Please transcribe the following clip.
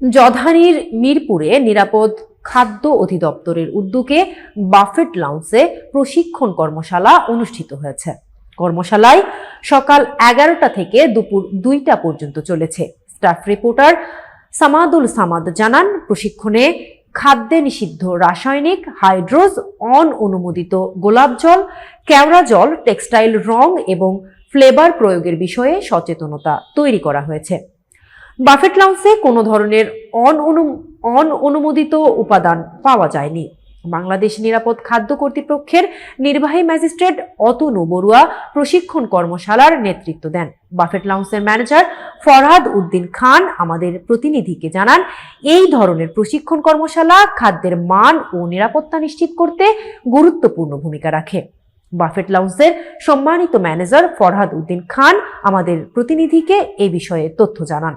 জধানির মিরপুরে নিরাপদ খাদ্য অধিদপ্তরের উদ্যোগে বাফেট লাউন্সে প্রশিক্ষণ কর্মশালা অনুষ্ঠিত হয়েছে। কর্মশালায় সকাল এগারোটা থেকে দুপুর দুইটা পর্যন্ত চলেছে। স্টাফ রিপোর্টার সামাদুল সামাদ জানান, প্রশিক্ষণে খাদ্যে নিষিদ্ধ রাসায়নিক হাইড্রোজ, অন অনুমোদিত গোলাপ জল, কেওড়া জল, টেক্সটাইল রং এবং ফ্লেভার প্রয়োগের বিষয়ে সচেতনতা তৈরি করা হয়েছে। বাফেট লাউন্সে কোনো ধরনের অন অনু অন অনুমোদিত উপাদান পাওয়া যায়নি। বাংলাদেশ নিরাপদ খাদ্য কর্তৃপক্ষের নির্বাহী ম্যাজিস্ট্রেট অতনু বড়ুয়া প্রশিক্ষণ কর্মশালার নেতৃত্ব দেন। বাফেট লাউন্সের ম্যানেজার ফরহাদ উদ্দিন খান আমাদের প্রতিনিধিকে জানান, এই ধরনের প্রশিক্ষণ কর্মশালা খাদ্যের মান ও নিরাপত্তা নিশ্চিত করতে গুরুত্বপূর্ণ ভূমিকা রাখে। বাফেট লাউন্সের সম্মানিত ম্যানেজার ফরহাদ উদ্দিন খান আমাদের প্রতিনিধিকে এ বিষয়ে তথ্য জানান।